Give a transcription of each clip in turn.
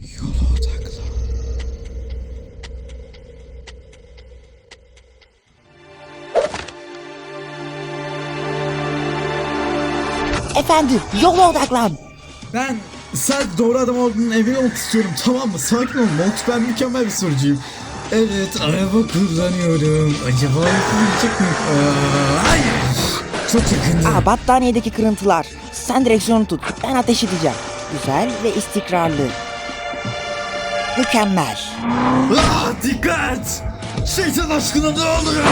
Yola odaklan. Efendim yola odaklan. Ben sadece doğru adam olduğunun emin olmak istiyorum tamam mı? Sakin ol Mox ben mükemmel bir sorucuyum. Evet araba kullanıyorum. Acaba yapabilecek miyim? Aa, hayır. Çok yakında. Aa, battaniyedeki kırıntılar. Sen direksiyonu tut. Ben ateş edeceğim. Güzel ve istikrarlı. Mükemmel. Aa, dikkat! Şeytan aşkına ne oluyor?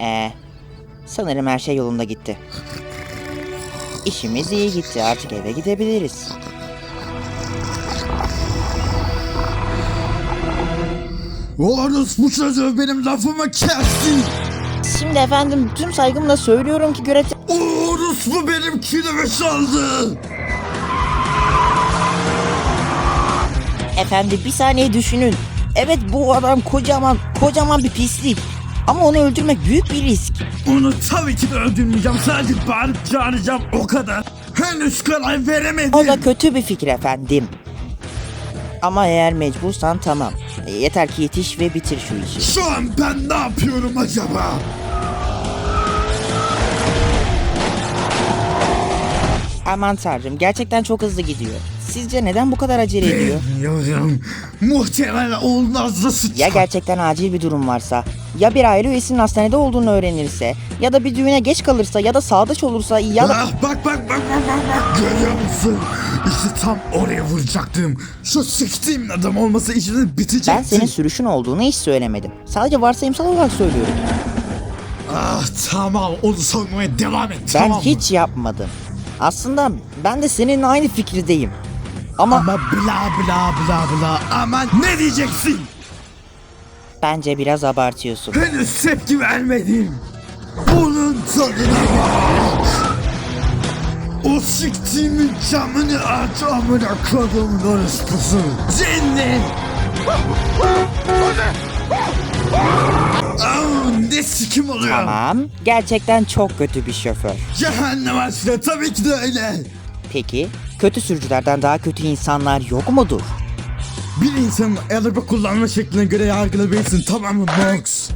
Ee, sanırım her şey yolunda gitti. İşimiz iyi gitti. Artık eve gidebiliriz. Horus bu çocuğu benim lafımı kesti. Şimdi efendim tüm saygımla söylüyorum ki görev... Bu benim kilimi çaldı. Efendi bir saniye düşünün. Evet bu adam kocaman, kocaman bir pislik. Ama onu öldürmek büyük bir risk. Onu tabii ki de öldürmeyeceğim. Sadece bağırıp çağıracağım o kadar. Henüz karar veremedim. O da kötü bir fikir efendim. Ama eğer mecbursan tamam. Yeter ki yetiş ve bitir şu işi. Şu an ben ne yapıyorum acaba? Aman tanrım gerçekten çok hızlı gidiyor. Sizce neden bu kadar acele ediyor? Bilmiyorum. Muhtemelen olmazsa sıçar. Ya gerçekten acil bir durum varsa, ya bir aile üyesinin hastanede olduğunu öğrenirse, ya da bir düğüne geç kalırsa, ya da sağdaş olursa, ya da... Ah, bak bak bak bak bak bak görüyor musun? İşte tam oraya vuracaktım. Şu siktiğimin adam olmasa işimiz bitecekti. Ben senin sürüşün olduğunu hiç söylemedim. Sadece varsayımsal olarak söylüyorum. Ah tamam onu savunmaya devam et Ben tamam mı? hiç yapmadım. Aslında ben de seninle aynı fikirdeyim. Ama, Ama bla bla bla bla aman ne diyeceksin? bence biraz abartıyorsun. Henüz tepki vermedim. Bunun tadına bak. O siktiğimin camını aç amına kodumun orospusu. Cennet. Sikim oluyor? Tamam, gerçekten çok kötü bir şoför. Cehennem aşkına tabii ki de öyle. Peki, kötü sürücülerden daha kötü insanlar yok mudur? Bir insanın araba kullanma şekline göre yargılayabilirsin tamam mı Mox?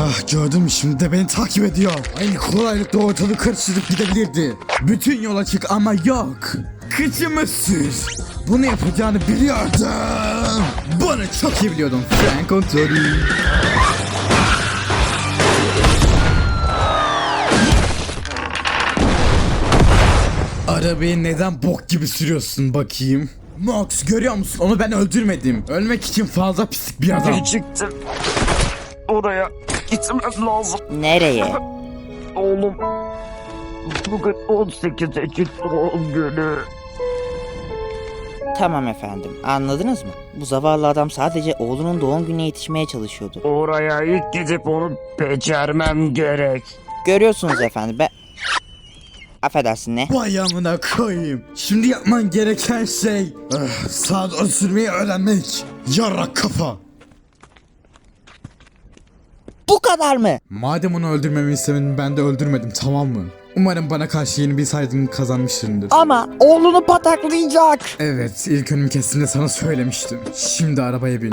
Ah gördüm şimdi de beni takip ediyor. Aynı kolaylıkla ortalığı karıştırıp gidebilirdi. Bütün yola çık ama yok. Kıçımı sür. Bunu yapacağını biliyordum. Bunu çok iyi biliyordum. Frank Ontori. Arabayı neden bok gibi sürüyorsun bakayım? Mox görüyor musun? Onu ben öldürmedim. Ölmek için fazla pislik bir adam. Geciktim. Oraya gitmem lazım. Nereye? Oğlum. Bugün 18 Ekim doğum günü. Tamam efendim, anladınız mı? Bu zavallı adam sadece oğlunun doğum gününe yetişmeye çalışıyordu. Oraya ilk gidip onu becermem gerek. Görüyorsunuz efendim, ben... Affedersin ne? Vay amına koyayım. Şimdi yapman gereken şey ah, doğru sürmeyi öğrenmek. Yarrak kafa. Bu kadar mı? Madem onu öldürmemi istemedin ben de öldürmedim tamam mı? Umarım bana karşı yeni bir saygın kazanmışsındır. Ama oğlunu pataklayacak. Evet ilk önümü kestiğinde sana söylemiştim. Şimdi arabaya bin.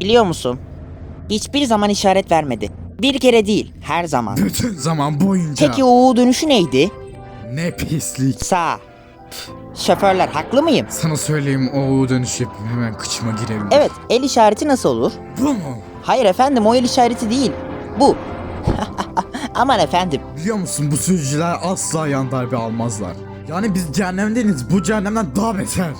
Biliyor musun? Hiçbir zaman işaret vermedi. Bir kere değil, her zaman. Bütün zaman boyunca. Peki o dönüşü neydi? Ne pislik. Sağ. Şoförler haklı mıyım? Sana söyleyeyim o dönüş yapayım hemen kıçıma girebilir. Evet, el işareti nasıl olur? Bu mu? Hayır efendim, o el işareti değil. Bu. Aman efendim. Biliyor musun bu sürücüler asla yan darbe almazlar. Yani biz cehennemdeniz bu cehennemden daha beter.